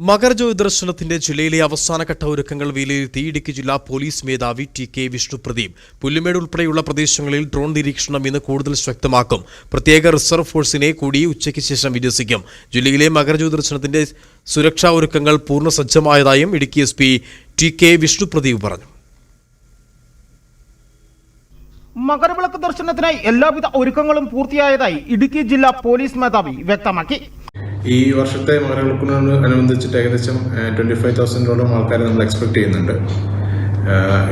മകരജ്യോതി ദർശനത്തിന്റെ ജില്ലയിലെ അവസാനഘട്ട ഒരുക്കങ്ങൾ വിലയിരുത്തി ഇടുക്കി ജില്ലാ പോലീസ് മേധാവി ടി കെ വിഷ്ണുപ്രദീപ് പുല്ലുമേട് ഉൾപ്പെടെയുള്ള പ്രദേശങ്ങളിൽ ഡ്രോൺ നിരീക്ഷണം ഇന്ന് കൂടുതൽ ശക്തമാക്കും. പ്രത്യേക റിസർവ് ഫോഴ്സിനെ കൂടി ഉച്ചയ്ക്ക് ശേഷം വിന്യസിക്കും. ജില്ലയിലെ മകരജ്യോതി ദർശനത്തിന്റെ സുരക്ഷാ ഒരുക്കങ്ങൾ പൂർണ സജ്ജമായതായും Idukki S P T K Vishnupradeep പറഞ്ഞു. മകരവിളക്ക് ദർശനത്തിനായി എല്ലാവിധ ഒരുക്കങ്ങളും പൂർത്തിയായതായി ഇടുക്കി ജില്ലാ പോലീസ് മേധാവി വ്യക്തമാക്കി. ഈ വർഷത്തെ മകരവിളക്കിനോട് അനുബന്ധിച്ചിട്ട് ഏകദേശം ട്വന്റി ഫൈവ് തൗസൻഡോളം ആൾക്കാരെ നമ്മൾ എക്സ്പെക്ട് ചെയ്യുന്നുണ്ട്.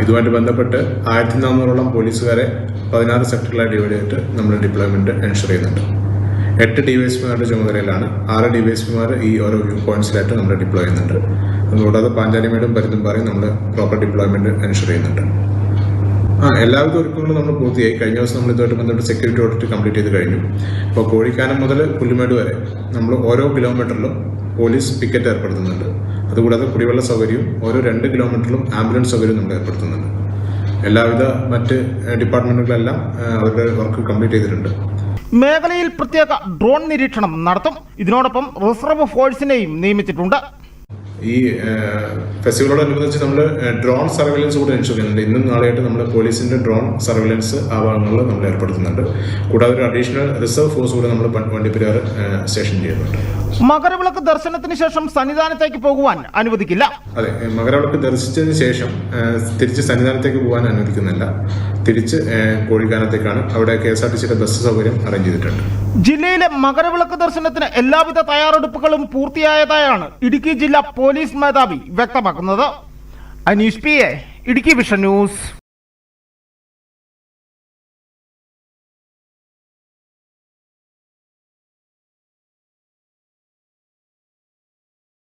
ഇതുമായിട്ട് ബന്ധപ്പെട്ട് ആയിരത്തി നാനൂറോളം പോലീസുകാരെ പതിനാറ് സെക്ടറിലായി ഡിവൈഡ് ചെയ്തിട്ട് നമ്മൾ ഡിപ്ലോയ്മെന്റ് എൻഷർ ചെയ്യുന്നുണ്ട്. എട്ട് ഡി വൈ എസ് പിമാരുടെ ചുമതലയിലാണ്. ആറ് ഡി വൈ എസ് പിമാർ ഈ ഓരോ വ്യൂ പോയിന്റ്സിലായിട്ട് നമ്മൾ ഡിപ്ലോയ് ചെയ്യുന്നുണ്ട്. അതുകൂടാതെ പാഞ്ചാലിമേടും പരുന്തുംപാറയും നമ്മൾ പ്രോപ്പർ ഡിപ്ലോയ്മെന്റ് എൻഷർ ചെയ്യുന്നുണ്ട്. ആ എല്ലാവിധ ഒരുക്കങ്ങളും നമ്മൾ പൂർത്തിയായി. കഴിഞ്ഞ ദിവസം നമ്മൾ ഇതുമായിട്ട് ബന്ധപ്പെട്ട് സെക്യൂരിറ്റി ഓഡിറ്റ് കംപ്ലീറ്റ് ചെയ്ത് കഴിഞ്ഞു. ഇപ്പോൾ കോഴിക്കാനം മുതൽ പുല്ലുമേട് വരെ നമ്മൾ ഓരോ കിലോമീറ്ററിലും പോലീസ് പിക്കറ്റ് ഏർപ്പെടുത്തുന്നുണ്ട്. അതുകൂടാതെ കുടിവെള്ള സൗകര്യവും ഓരോ രണ്ട് കിലോമീറ്ററിലും ആംബുലൻസ് സൗകര്യവും നമ്മൾ ഏർപ്പെടുത്തുന്നുണ്ട്. എല്ലാവിധ മറ്റ് ഡിപ്പാർട്ട്മെന്റുകളെല്ലാം അവരുടെ വർക്ക് കംപ്ലീറ്റ് ചെയ്തിട്ടുണ്ട്. മേഖലയിൽ പ്രത്യേക ഡ്രോൺ നിരീക്ഷണം നടത്തും. ഇതിനോടൊപ്പം റിസർവ് ഫോഴ്സിനെയും നിയമിച്ചിട്ടുണ്ട്. ഈ ഫെസ്റ്റിവലോടനുബന്ധിച്ച് നമ്മൾ ഡ്രോൺ സർവൈലൻസ് കൂടെ ചെയ്യുന്നുണ്ട് ഇന്നും നാളെയായിട്ട് നമ്മൾ പോലീസിന്റെ ഡ്രോൺ സർവൈലൻസ് ആ ഭാഗങ്ങളിൽ നമ്മൾ ഏർപ്പെടുത്തുന്നുണ്ട്. കൂടാതെ ഒരു അഡീഷണൽ റിസർവ് ഫോഴ്സ് കൂടെ നമ്മൾ വണ്ടിപ്പെരിയാർ സ്റ്റേഷൻ ചെയ്യുന്നുണ്ട്. മകരവിളക്ക് ദർശനത്തിന് ശേഷം സന്നിധാനത്തേക്ക് പോകുവാൻ അനുവദിക്കില്ല. അതെ മകരവിളക്ക് ദർശിച്ചതിന് ശേഷം തിരിച്ച് സന്നിധാനത്തേക്ക് പോകാൻ അനുവദിക്കുന്നില്ല. തിരിച്ച് കോഴിക്കാനത്തേക്കാണ്. അവിടെ കെ എസ് ആർ ടി സിയുടെ ബസ് സൗകര്യം അറേഞ്ച് ചെയ്തിട്ടുണ്ട്. ജില്ലയിലെ മകരവിളക്ക് ദർശനത്തിന് എല്ലാവിധ തയ്യാറെടുപ്പുകളും പൂർത്തിയായതായാണ് ഇടുക്കി ജില്ലാ പോലീസ് മേധാവി വ്യക്തമാക്കുന്നത്. Aneesh P A Idukki Vision News.